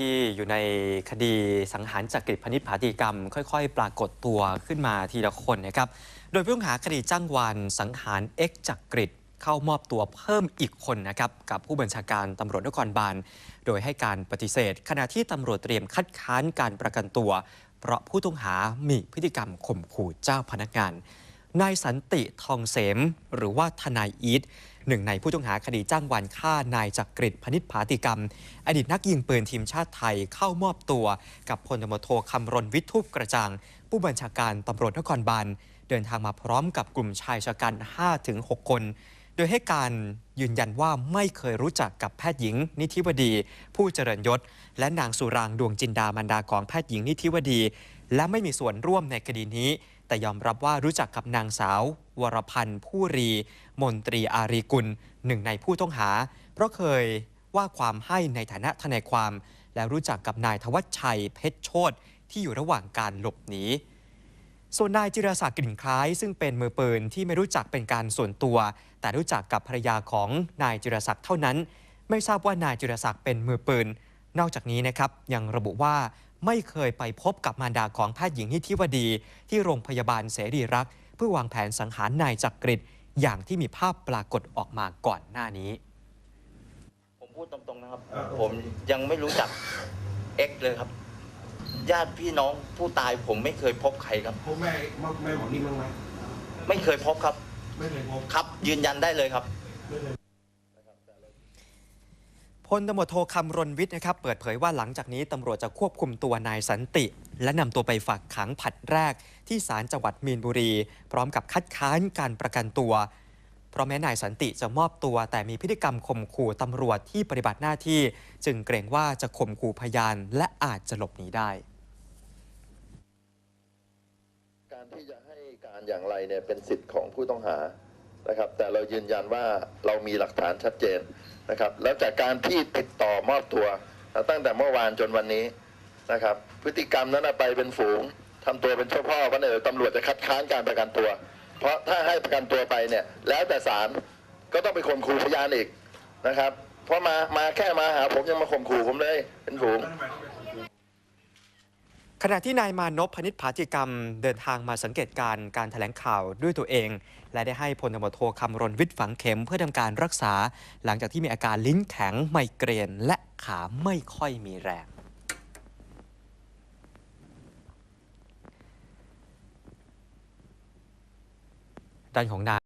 ที่อยู่ในคดีสังหารจักริพนิษฐ์ผาตีกรรม ค่อย ๆ ปรากฏตัวขึ้นมาทีละคนนะครับ โดยผู้ต้องหาคดีจ้างวานสังหารเอ็กจักริดเข้ามอบตัวเพิ่มอีกคนนะครับกับผู้บัญชาการตำรวจนครบาล โดยให้การปฏิเสธ ขณะที่ตำรวจเตรียมคัดค้านการประกันตัว เพราะผู้ต้องหามีพฤติกรรมข่มขู่เจ้าพนักงาน นายสันติทองเสม หรือว่าทนายอีทหนึ่งในผู้ต้องหาคดีจ้างวานฆ่านายจักริดพนิษฐ์ผาติกรรม อดีตนักยิงปืนทีมชาติไทยเข้ามอบตัว กับพลตำรวจโทคำรณวิทูปกระจ่าง ผู้บัญชาการตำรวจนครบาลเดินทางมาพร้อมกับกลุ่มชายชะกัน 5-6 คน โดยให้การยืนยันว่าไม่เคยรู้จักกับแพทย์หญิง นิธิวดี ผู้เจริญยศ และนางสุรางดวงจินดามารดาของแพทย์หญิงนิธิวดี และไม่มีส่วนร่วมในคดีนี้ แต่ยอมรับว่ารู้จักกับนางสาว วรพันธ์ผู้รี มนตรีอารีกุลหนึ่งในผู้ต้องหา เพราะเคยว่าความให้ในฐานะทนายความ และรู้จักกับนายธวัชชัยเพชรโชตที่อยู่ระหว่างการหลบหนีส่วนนายจิรศักดิ์กลิ่นคล้าย ซึ่งเป็นมือปืนที่ไม่รู้จักเป็นการส่วนตัว แต่รู้จักกับภรรยาของนายจิรศักดิ์เท่านั้น ไม่ทราบว่านายจิรศักดิ์เป็นมือปืน นอกจากนี้นะครับยังระบุว่า ไม่เคยไปพบกับมารดาของแพทย์หญิงนิธิวดี ที่โรงพยาบาลเสรีรักษ์เพื่อวางแผนสังหารนายจักริดอย่างที่มีภาพปรากฏออกมาก่อนหน้านี้ ผมพูดตรงๆนะครับเออผมยังไม่รู้จักเอ็กซ์เลยครับ ญาติพี่น้องผู้ตายผมไม่เคยพบใครครับพบแม่แม่หมอนี่มั้างไหมไม่เคยพบครับ ไม่เคยพบครับ ยืนยันได้เลยครับไม่เคย พลตำรวจโทคำรณวิทย์นะครับเปิดเผยว่าหลังจากนี้ตำรวจจะควบคุมตัวนายสันติ และนำตัวไปฝากขังผัดแรก ที่ศาลจังหวัดมีนบุรี พร้อมกับคัดค้านการประกันตัว เพราะแม้นายสันติจะมอบตัว แต่มีพฤติกรรมข่มขู่ตำรวจที่ปฏิบัติหน้าที่ จึงเกรงว่าจะข่มขู่พยานและอาจจะหลบหนีได้ การที่จะให้การอย่างไรเนี่ยเป็นสิทธิ์ของผู้ต้องหา นะครับ แต่เรายืนยันว่าเรามีหลักฐานชัดเจนนะครับ แล้วจากการที่ติดต่อมอบตัวตั้งแต่เมื่อวานจนวันนี้นะครับ พฤติกรรมนั้นไปเป็นฝูงทำตัวเป็นเจ้าพ่อก็เนี่ยตำรวจจะคัดค้านการประกันตัว เพราะถ้าให้ประกันตัวไปเนี่ย แล้วแต่ศาลก็ต้องไปข่มขู่พยานอีกนะครับ เพราะมามาแค่มาหาผมยังมาข่มขู่ผมเลยเป็นฝูง ขณะที่นายมานพพนิษฐ์ผาจิกรรม เดินทางมาสังเกตการณ์การแถลงข่าวด้วยตัวเอง และได้ให้พลตำรวจโทคำรณวิทย์ฝังเข็มเพื่อทำการรักษา หลังจากที่มีอาการลิ้นแข็งไมเกรน และขาไม่ค่อยมีแรงด้านของนาย